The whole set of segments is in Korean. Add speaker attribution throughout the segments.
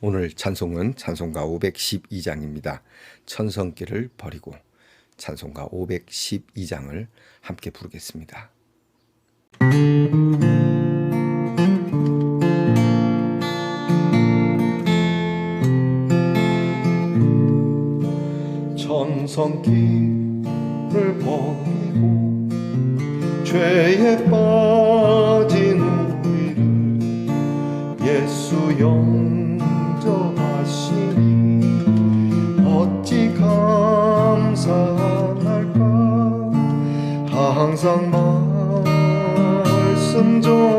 Speaker 1: 오늘 찬송은 찬송가 512장입니다. 천성길을 버리고 찬송가 512장을 함께 부르겠습니다. 천성길을 버리고 죄에 빠 항상 말씀 전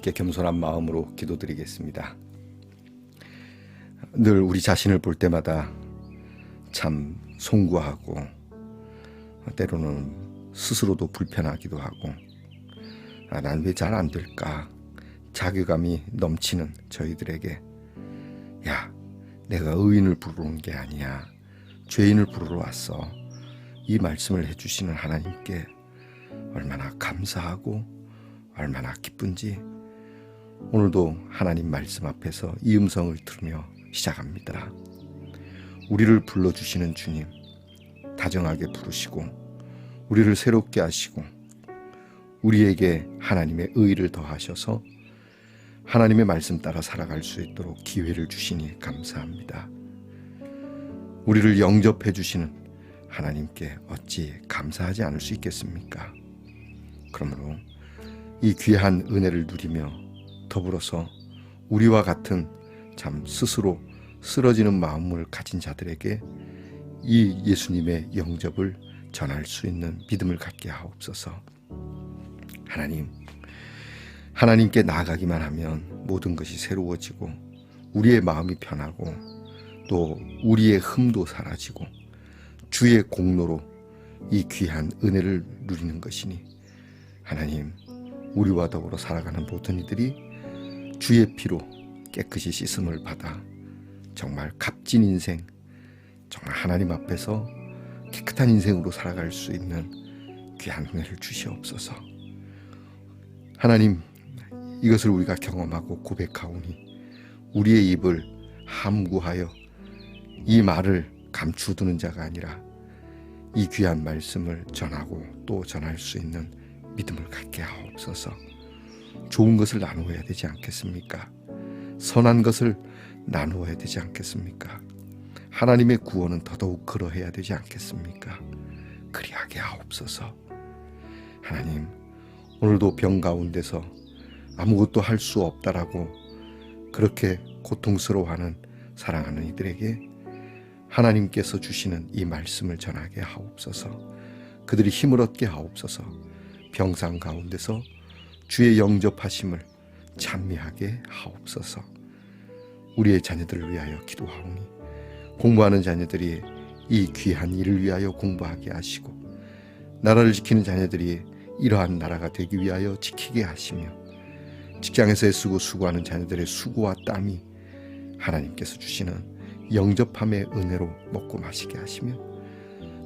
Speaker 1: 함께 겸손한 마음으로 기도드리겠습니다. 늘 우리 자신을 볼 때마다 참 송구하고 때로는 스스로도 불편하기도 하고 아, 난 왜 잘 안 될까? 자괴감이 넘치는 저희들에게 야 내가 의인을 부르러 온 게 아니야. 죄인을 부르러 왔어. 이 말씀을 해주시는 하나님께 얼마나 감사하고 얼마나 기쁜지 오늘도 하나님 말씀 앞에서 이 음성을 들으며 시작합니다. 우리를 불러주시는 주님, 다정하게 부르시고, 우리를 새롭게 하시고, 우리에게 하나님의 의를 더하셔서 하나님의 말씀 따라 살아갈 수 있도록 기회를 주시니 감사합니다. 우리를 영접해 주시는 하나님께 어찌 감사하지 않을 수 있겠습니까? 그러므로 이 귀한 은혜를 누리며 더불어서 우리와 같은 참 스스로 쓰러지는 마음을 가진 자들에게 이 예수님의 영접을 전할 수 있는 믿음을 갖게 하옵소서. 하나님, 하나님께 나아가기만 하면 모든 것이 새로워지고 우리의 마음이 편하고 또 우리의 흠도 사라지고 주의 공로로 이 귀한 은혜를 누리는 것이니 하나님 우리와 더불어 살아가는 모든 이들이 주의 피로 깨끗이 씻음을 받아 정말 값진 인생 정말 하나님 앞에서 깨끗한 인생으로 살아갈 수 있는 귀한 은혜를 주시옵소서. 하나님 이것을 우리가 경험하고 고백하오니 우리의 입을 함구하여 이 말을 감추두는 자가 아니라 이 귀한 말씀을 전하고 또 전할 수 있는 믿음을 갖게 하옵소서. 좋은 것을 나누어야 되지 않겠습니까? 선한 것을 나누어야 되지 않겠습니까? 하나님의 구원은 더더욱 그러해야 되지 않겠습니까? 그리하게 하옵소서. 하나님, 오늘도 병 가운데서 아무것도 할 수 없다라고 그렇게 고통스러워하는 사랑하는 이들에게 하나님께서 주시는 이 말씀을 전하게 하옵소서. 그들이 힘을 얻게 하옵소서. 병상 가운데서 주의 영접하심을 찬미하게 하옵소서. 우리의 자녀들을 위하여 기도하오니 공부하는 자녀들이 이 귀한 일을 위하여 공부하게 하시고 나라를 지키는 자녀들이 이러한 나라가 되기 위하여 지키게 하시며 직장에서 애쓰고 수고하는 자녀들의 수고와 땀이 하나님께서 주시는 영접함의 은혜로 먹고 마시게 하시며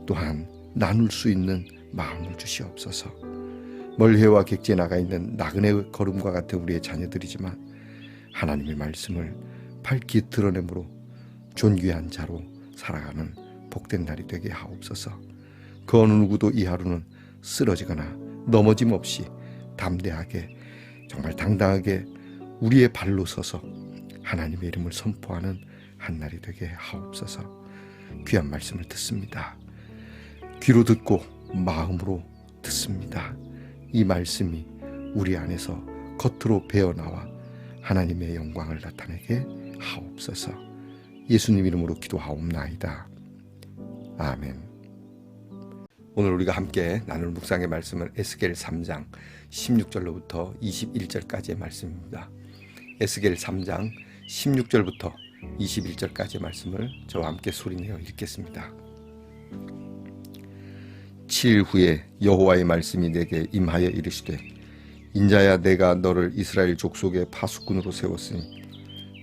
Speaker 1: 또한 나눌 수 있는 마음을 주시옵소서. 멀해와 객지에 나가 있는 나그네 걸음과 같은 우리의 자녀들이지만 하나님의 말씀을 밝히 드러내므로 존귀한 자로 살아가는 복된 날이 되게 하옵소서. 그 어느 누구도 이 하루는 쓰러지거나 넘어짐 없이 담대하게 정말 당당하게 우리의 발로 서서 하나님의 이름을 선포하는 한 날이 되게 하옵소서. 귀한 말씀을 듣습니다. 귀로 듣고 마음으로 듣습니다. 이 말씀이 우리 안에서 겉으로 배어나와 하나님의 영광을 나타내게 하옵소서. 예수님 이름으로 기도하옵나이다. 아멘. 오늘 우리가 함께 나눌 묵상의 말씀은 에스겔 3장 16절로부터 21절까지의 말씀입니다. 에스겔 3장 16절부터 21절까지의 말씀을 저와 함께 소리내어 읽겠습니다. 7일 후에 여호와의 말씀이 내게 임하여 이르시되 인자야 내가 너를 이스라엘 족속의 파수꾼으로 세웠으니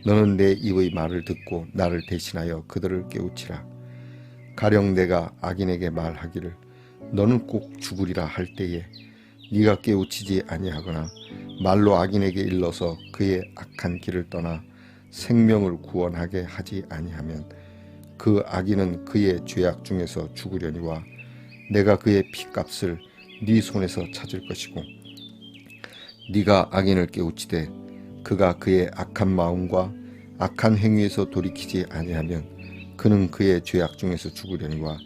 Speaker 1: 너는 내 입의 말을 듣고 나를 대신하여 그들을 깨우치라. 가령 내가 악인에게 말하기를 너는 꼭 죽으리라 할 때에 네가 깨우치지 아니하거나 말로 악인에게 일러서 그의 악한 길을 떠나 생명을 구원하게 하지 아니하면 그 악인은 그의 죄악 중에서 죽으려니와 내가 그의 피값을 네 손에서 찾을 것이고 네가 악인을 깨우치되 그가 그의 악한 마음과 악한 행위에서 돌이키지 아니하면 그는 그의 죄악 중에서 죽으려니와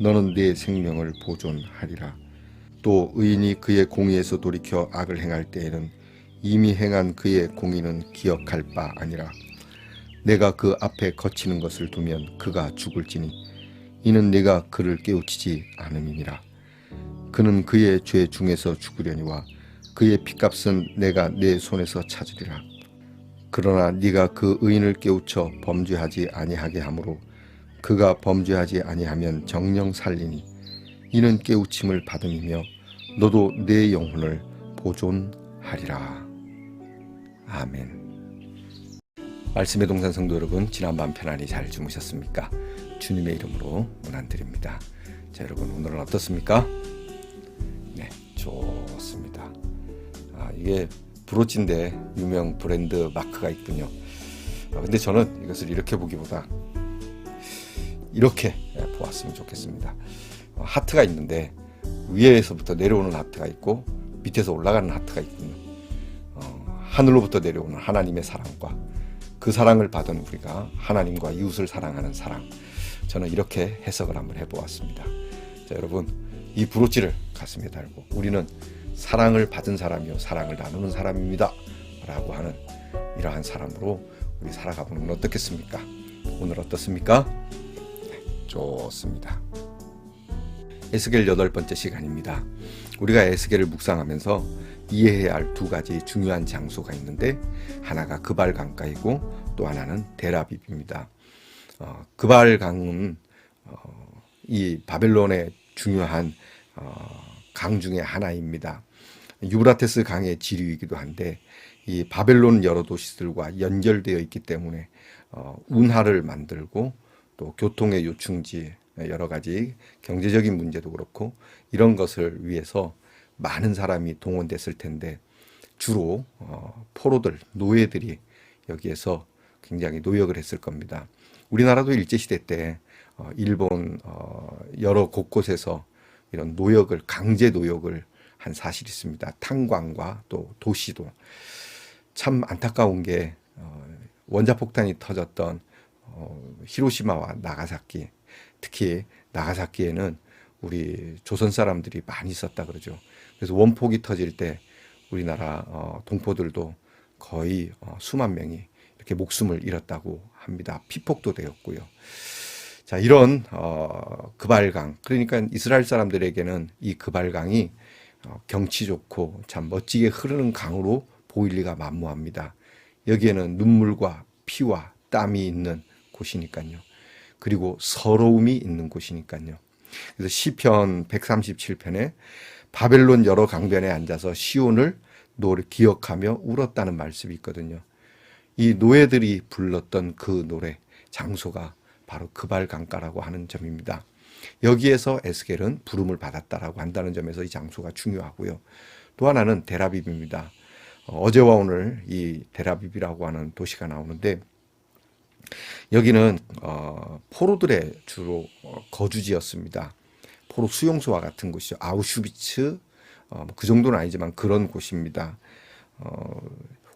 Speaker 1: 너는 네 생명을 보존하리라. 또 의인이 그의 공의에서 돌이켜 악을 행할 때에는 이미 행한 그의 공의는 기억할 바 아니라 내가 그 앞에 거치는 것을 두면 그가 죽을지니 이는 내가 그를 깨우치지 않음이니라 그는 그의 죄 중에서 죽으려니와 그의 피값은 내가 내 손에서 찾으리라 그러나 네가 그 의인을 깨우쳐 범죄하지 아니하게 하므로 그가 범죄하지 아니하면 정령 살리니 이는 깨우침을 받음이며 너도 내 영혼을 보존하리라 아멘. 말씀의 동산 성도 여러분, 지난밤 편안히 잘 주무셨습니까? 주님의 이름으로 문안드립니다. 자, 여러분 오늘은 어떻습니까? 네, 좋습니다. 아, 이게 브로치인데 유명 브랜드 마크가 있군요. 아, 근데 저는 이것을 이렇게 보기보다 이렇게 보았으면 좋겠습니다. 어, 하트가 있는데 위에서부터 내려오는 하트가 있고 밑에서 올라가는 하트가 있군요. 어, 하늘로부터 내려오는 하나님의 사랑과 그 사랑을 받은 우리가 하나님과 이웃을 사랑하는 사랑. 저는 이렇게 해석을 한번 해보았습니다. 자, 여러분, 이 브로치를 가슴에 달고 우리는 사랑을 받은 사람이요, 사랑을 나누는 사람입니다. 라고 하는 이러한 사람으로 우리 살아가 보는 건 어떻겠습니까? 오늘 어떻습니까? 네, 좋습니다. 에스겔 여덟 번째 시간입니다. 우리가 에스겔을 묵상하면서 이해해야 할 두 가지 중요한 장소가 있는데 하나가 그발 강가이고 또 하나는 데라빕입니다. 어, 그발 강은 어, 이 바벨론의 중요한 어, 강 중에 하나입니다. 유브라테스 강의 지류이기도 한데 이 바벨론 여러 도시들과 연결되어 있기 때문에 어, 운하를 만들고 또 교통의 요충지 여러 가지 경제적인 문제도 그렇고 이런 것을 위해서 많은 사람이 동원됐을 텐데 주로 어, 포로들 노예들이 여기에서 굉장히 노역을 했을 겁니다. 우리나라도 일제 시대 때 어, 일본 어, 여러 곳곳에서 이런 노역을 강제 노역을 한 사실이 있습니다. 탄광과 또 도시도 참 안타까운 게 어, 원자폭탄이 터졌던 어, 히로시마와 나가사키 특히 나가사키에는 우리 조선 사람들이 많이 있었다 그러죠. 그래서 원폭이 터질 때 우리나라 어, 동포들도 거의 어, 수만 명이 이렇게 목숨을 잃었다고 합니다. 피폭도 되었고요. 자 이런 어, 그발강 그러니까 이스라엘 사람들에게는 이 그발강이 어, 경치 좋고 참 멋지게 흐르는 강으로 보일 리가 만무합니다. 여기에는 눈물과 피와 땀이 있는 곳이니까요. 그리고 서러움이 있는 곳이니까요. 그래서 시편 137편에 바벨론 여러 강변에 앉아서 시온을 노래 기억하며 울었다는 말씀이 있거든요. 이 노예들이 불렀던 그 노래 장소가 바로 그발 강가라고 하는 점입니다. 여기에서 에스겔은 부름을 받았다라고 한다는 점에서 이 장소가 중요하고요. 또 하나는 데라빕입니다. 어제와 오늘 이 데라빕이라고 하는 도시가 나오는데 여기는 어, 포로들의 주로 어, 거주지였습니다. 포로 수용소와 같은 곳이죠. 아우슈비츠 어, 그 정도는 아니지만 그런 곳입니다. 어,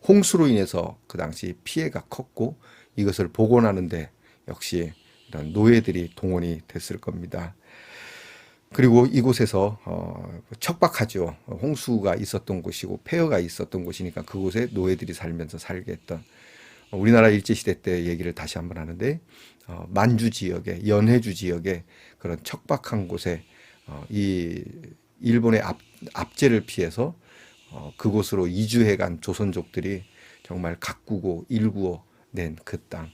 Speaker 1: 홍수로 인해서 그 당시 피해가 컸고 이것을 복원하는데 역시 이런 노예들이 동원이 됐을 겁니다. 그리고 이곳에서 어, 척박하죠. 홍수가 있었던 곳이고 폐허가 있었던 곳이니까 그곳에 노예들이 살면서 살게 했던 우리나라 일제 시대 때 얘기를 다시 한번 하는데 어, 만주 지역에 연해주 지역에 그런 척박한 곳에 어, 이 일본의 압, 압제를 피해서 어, 그곳으로 이주해간 조선족들이 정말 가꾸고 일구어 낸 그 땅.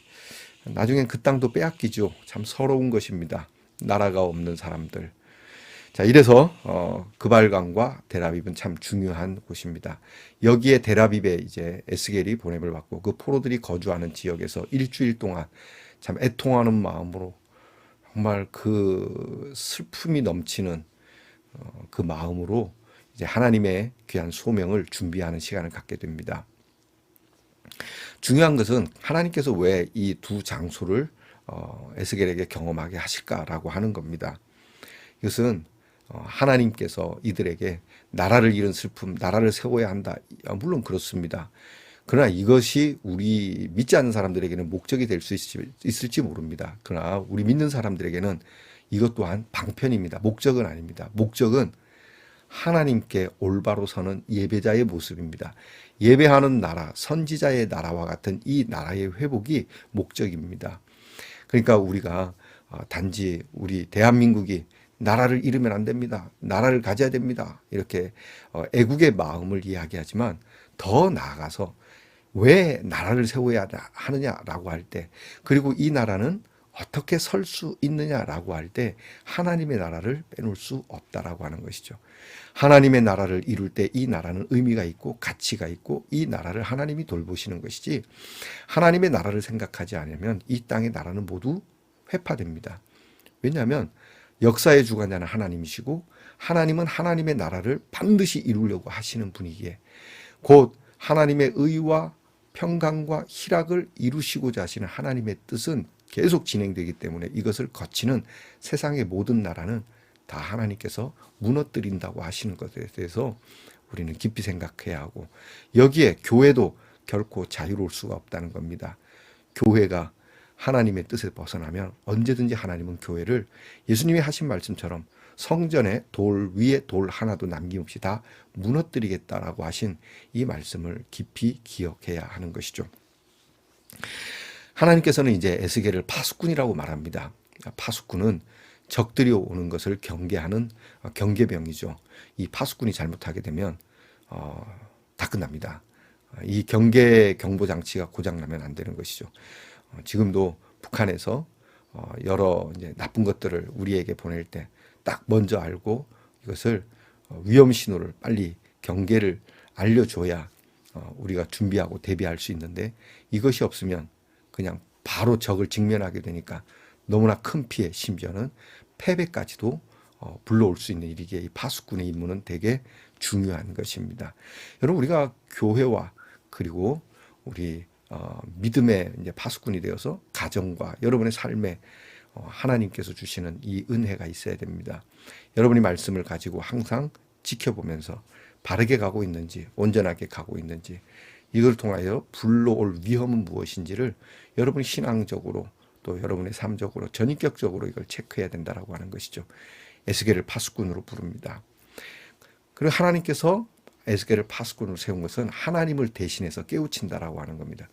Speaker 1: 나중엔 그 땅도 빼앗기죠. 참 서러운 것입니다. 나라가 없는 사람들. 자, 이래서 어, 그발강과 데라빕은 참 중요한 곳입니다. 여기에 데라빕에 이제 에스겔이 보냄을 받고 그 포로들이 거주하는 지역에서 일주일 동안 참 애통하는 마음으로 정말 그 슬픔이 넘치는 어, 그 마음으로 이제 하나님의 귀한 소명을 준비하는 시간을 갖게 됩니다. 중요한 것은 하나님께서 왜 이 두 장소를 어, 에스겔에게 경험하게 하실까라고 하는 겁니다. 이것은 어, 하나님께서 이들에게 나라를 잃은 슬픔, 나라를 세워야 한다. 아, 물론 그렇습니다. 그러나 이것이 우리 믿지 않는 사람들에게는 목적이 될 수 있을지 모릅니다. 그러나 우리 믿는 사람들에게는 이것 또한 방편입니다. 목적은 아닙니다. 목적은 하나님께 올바로 서는 예배자의 모습입니다. 예배하는 나라, 선지자의 나라와 같은 이 나라의 회복이 목적입니다. 그러니까 우리가 어, 단지 우리 대한민국이 나라를 잃으면 안 됩니다. 나라를 가져야 됩니다. 이렇게 어, 애국의 마음을 이야기하지만 더 나아가서 왜 나라를 세워야 하느냐라고 할 때, 그리고 이 나라는 어떻게 설 수 있느냐라고 할 때 하나님의 나라를 빼놓을 수 없다라고 하는 것이죠. 하나님의 나라를 이룰 때 이 나라는 의미가 있고 가치가 있고 이 나라를 하나님이 돌보시는 것이지 하나님의 나라를 생각하지 않으면 이 땅의 나라는 모두 회파됩니다. 왜냐하면 역사의 주관자는 하나님이시고 하나님은 하나님의 나라를 반드시 이루려고 하시는 분이기에 곧 하나님의 의와 평강과 희락을 이루시고자 하시는 하나님의 뜻은 계속 진행되기 때문에 이것을 거치는 세상의 모든 나라는 다 하나님께서 무너뜨린다고 하시는 것에 대해서 우리는 깊이 생각해야 하고 여기에 교회도 결코 자유로울 수가 없다는 겁니다. 교회가 하나님의 뜻을 벗어나면 언제든지 하나님은 교회를 예수님이 하신 말씀처럼 성전에 돌 위에 돌 하나도 남김없이 다 무너뜨리겠다라고 하신 이 말씀을 깊이 기억해야 하는 것이죠. 하나님께서는 이제 에스겔을 파수꾼이라고 말합니다. 파수꾼은 적들이 오는 것을 경계하는 경계병이죠. 이 파수꾼이 잘못하게 되면 어, 다 끝납니다. 이 경계 경보 장치가 고장 나면 안 되는 것이죠. 어, 지금도 북한에서 어, 여러 이제 나쁜 것들을 우리에게 보낼 때 딱 먼저 알고 이것을 어, 위험 신호를 빨리 경계를 알려줘야 어, 우리가 준비하고 대비할 수 있는데 이것이 없으면 그냥 바로 적을 직면하게 되니까 너무나 큰 피해 심지어는 패배까지도 어, 불러올 수 있는 일이기에 이 파수꾼의 임무는 되게 중요한 것입니다. 여러분 우리가 교회와 그리고 우리 어, 믿음의 이제 파수꾼이 되어서 가정과 여러분의 삶에 어, 하나님께서 주시는 이 은혜가 있어야 됩니다. 여러분이 말씀을 가지고 항상 지켜보면서 바르게 가고 있는지 온전하게 가고 있는지 이걸 통하여 불러올 위험은 무엇인지를 여러분이 신앙적으로 또 여러분의 삶적으로 전인격적으로 이걸 체크해야 된다라고 하는 것이죠. 에스겔을 파수꾼으로 부릅니다. 그리고 하나님께서 에스겔을 파수꾼으로 세운 것은 하나님을 대신해서 깨우친다라고 하는 겁니다.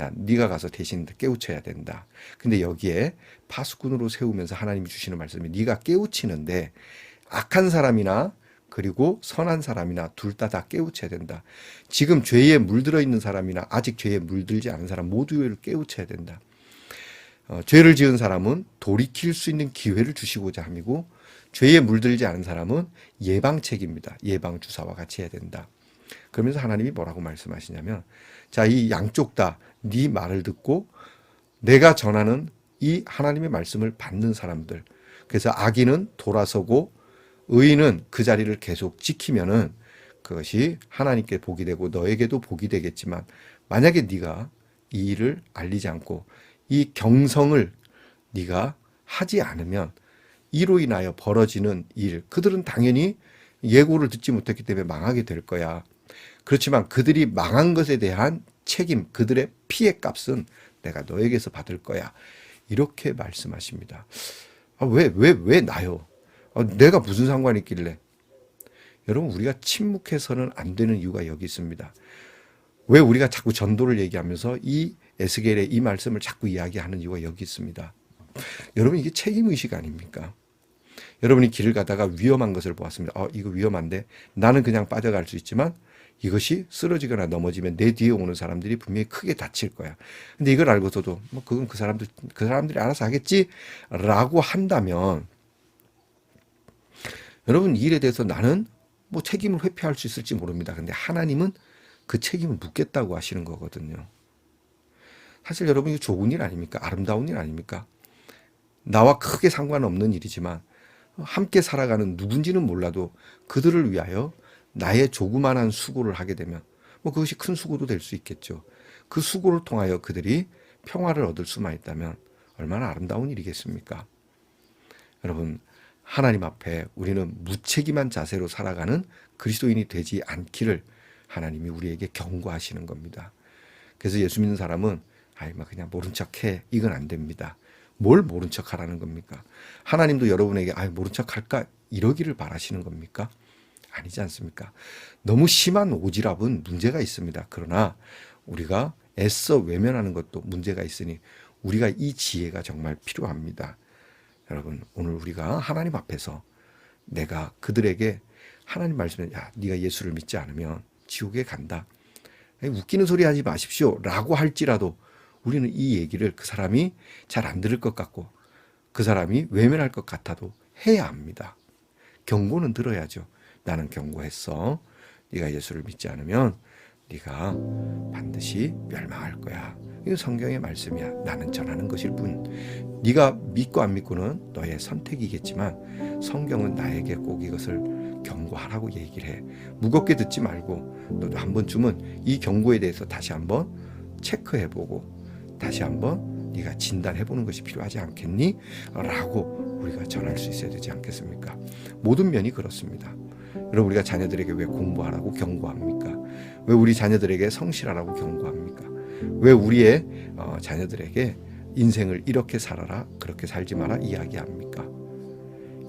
Speaker 1: 야, 네가 가서 대신 깨우쳐야 된다. 근데 여기에 파수꾼으로 세우면서 하나님이 주시는 말씀이 네가 깨우치는데 악한 사람이나 그리고 선한 사람이나 둘 다 다 깨우쳐야 된다. 지금 죄에 물들어 있는 사람이나 아직 죄에 물들지 않은 사람 모두를 깨우쳐야 된다. 어, 죄를 지은 사람은 돌이킬 수 있는 기회를 주시고자 함이고 죄에 물들지 않은 사람은 예방책입니다. 예방 주사와 같이 해야 된다. 그러면서 하나님이 뭐라고 말씀하시냐면 자, 이 양쪽 다 네 말을 듣고 내가 전하는 이 하나님의 말씀을 받는 사람들. 그래서 악인은 돌아서고 의인은 그 자리를 계속 지키면은 그것이 하나님께 복이 되고 너에게도 복이 되겠지만 만약에 네가 이 일을 알리지 않고 이 경성을 네가 하지 않으면 이로 인하여 벌어지는 일 그들은 당연히 예고를 듣지 못했기 때문에 망하게 될 거야. 그렇지만 그들이 망한 것에 대한 책임, 그들의 피해 값은 내가 너에게서 받을 거야. 이렇게 말씀하십니다. 아, 왜, 왜, 왜 나요? 아, 내가 무슨 상관이 있길래? 여러분, 우리가 침묵해서는 안 되는 이유가 여기 있습니다. 왜 우리가 자꾸 전도를 얘기하면서 이 에스겔의 이 말씀을 자꾸 이야기하는 이유가 여기 있습니다. 여러분, 이게 책임 의식 아닙니까? 여러분이 길을 가다가 위험한 것을 보았습니다. 어, 이거 위험한데 나는 그냥 빠져갈 수 있지만 이것이 쓰러지거나 넘어지면 내 뒤에 오는 사람들이 분명히 크게 다칠 거야. 근데 이걸 알고서도 뭐 그건 그 사람들 그 사람들이 알아서 하겠지라고 한다면 여러분 이 일에 대해서 나는 뭐 책임을 회피할 수 있을지 모릅니다. 근데 하나님은 그 책임을 묻겠다고 하시는 거거든요. 사실 여러분 이거 좋은 일 아닙니까? 아름다운 일 아닙니까? 나와 크게 상관없는 일이지만 함께 살아가는 누군지는 몰라도 그들을 위하여 나의 조그만한 수고를 하게 되면 뭐 그것이 큰 수고도 될 수 있겠죠. 그 수고를 통하여 그들이 평화를 얻을 수만 있다면 얼마나 아름다운 일이겠습니까? 여러분, 하나님 앞에 우리는 무책임한 자세로 살아가는 그리스도인이 되지 않기를 하나님이 우리에게 경고하시는 겁니다. 그래서 예수 믿는 사람은 아이 막 그냥 모른 척해 이건 안 됩니다. 뭘 모른 척 하라는 겁니까? 하나님도 여러분에게 아이 모른 척 할까 이러기를 바라시는 겁니까? 아니지 않습니까? 너무 심한 오지랖은 문제가 있습니다. 그러나 우리가 애써 외면하는 것도 문제가 있으니 우리가 이 지혜가 정말 필요합니다. 여러분 오늘 우리가 하나님 앞에서 내가 그들에게 하나님 말씀에 야 네가 예수를 믿지 않으면 지옥에 간다. 웃기는 소리 하지 마십시오라고 할지라도 우리는 이 얘기를 그 사람이 잘 안 들을 것 같고 그 사람이 외면할 것 같아도 해야 합니다. 경고는 들어야죠. 나는 경고했어. 네가 예수를 믿지 않으면 네가 반드시 멸망할 거야. 이거 성경의 말씀이야. 나는 전하는 것일 뿐. 네가 믿고 안 믿고는 너의 선택이겠지만 성경은 나에게 꼭 이것을 경고하라고 얘기를 해. 무겁게 듣지 말고 너도 한 번쯤은 이 경고에 대해서 다시 한번 체크해보고 다시 한번 네가 진단해 보는 것이 필요하지 않겠니? 라고 우리가 전할 수 있어야 되지 않겠습니까? 모든 면이 그렇습니다. 여러분 우리가 자녀들에게 왜 공부하라고 경고합니까? 왜 우리 자녀들에게 성실하라고 경고합니까? 왜 우리의 어, 자녀들에게 인생을 이렇게 살아라 그렇게 살지 마라 이야기합니까?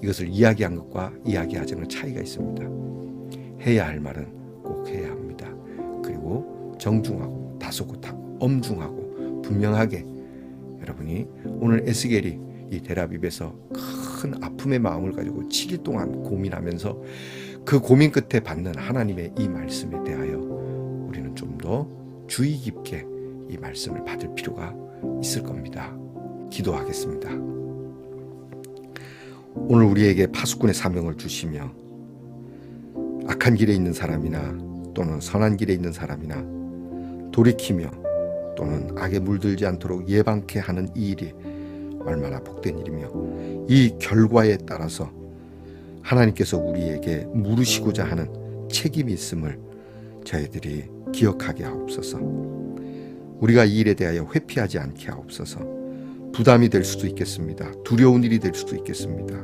Speaker 1: 이것을 이야기한 것과 이야기하지 않은 차이가 있습니다. 해야 할 말은 꼭 해야 합니다. 그리고 정중하고 다소곳하고 엄중하고 분명하게 여러분이 오늘 에스겔이 이 데라빕에서 큰 아픔의 마음을 가지고 7일 동안 고민하면서 그 고민 끝에 받는 하나님의 이 말씀에 대하여 우리는 좀 더 주의 깊게 이 말씀을 받을 필요가 있을 겁니다. 기도하겠습니다. 오늘 우리에게 파수꾼의 사명을 주시며 악한 길에 있는 사람이나 또는 선한 길에 있는 사람이나 돌이키며 또는 악에 물들지 않도록 예방케 하는 이 일이 얼마나 복된 일이며 이 결과에 따라서 하나님께서 우리에게 물으시고자 하는 책임이 있음을 저희들이 기억하게 하옵소서. 우리가 이 일에 대하여 회피하지 않게 하옵소서. 부담이 될 수도 있겠습니다. 두려운 일이 될 수도 있겠습니다.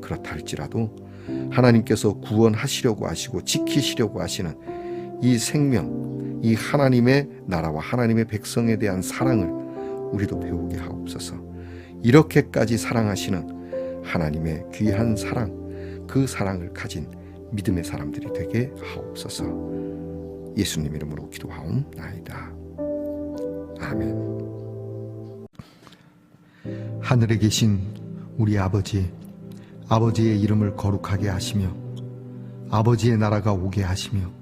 Speaker 1: 그렇다 할지라도 하나님께서 구원하시려고 하시고 지키시려고 하시는 이 생명, 이 하나님의 나라와 하나님의 백성에 대한 사랑을 우리도 배우게 하옵소서. 이렇게까지 사랑하시는 하나님의 귀한 사랑, 그 사랑을 가진 믿음의 사람들이 되게 하옵소서. 예수님 이름으로 기도하옵나이다. 아멘.
Speaker 2: 하늘에 계신 우리 아버지, 아버지의 이름을 거룩하게 하시며, 아버지의 나라가 오게 하시며,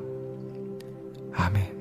Speaker 2: 아멘.